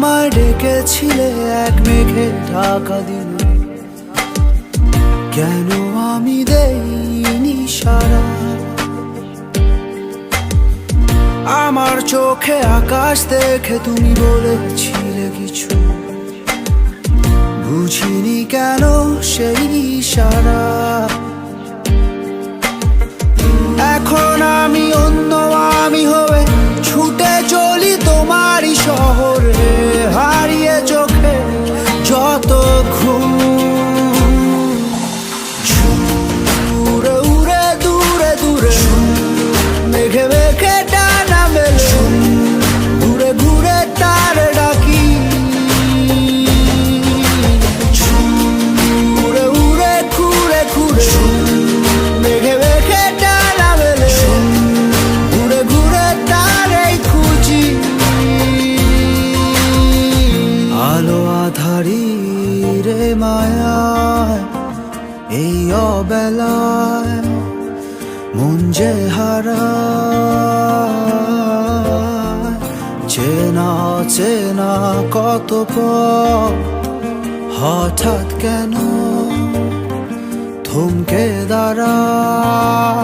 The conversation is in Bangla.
ডেকেছিলে এক মেঘে ঢাকা দিন কেন আমি দেইনি সারা? আমার চোখে আকাশ দেখে তুমি বলেছিলে কিছু। বুঝিনি কেন সেই ইশারা। মেঘে ডানা মেলে। ঘুরে ঘুরে তার ডাকি। উড়ে উড়ে ঘুরে ঘুরে খুঁজি। রে মায়ায় এই অবেলায় মন যে হারায়। চেনা চেনা কত পথ হঠাৎ কেন থমকে দাঁড়ায়?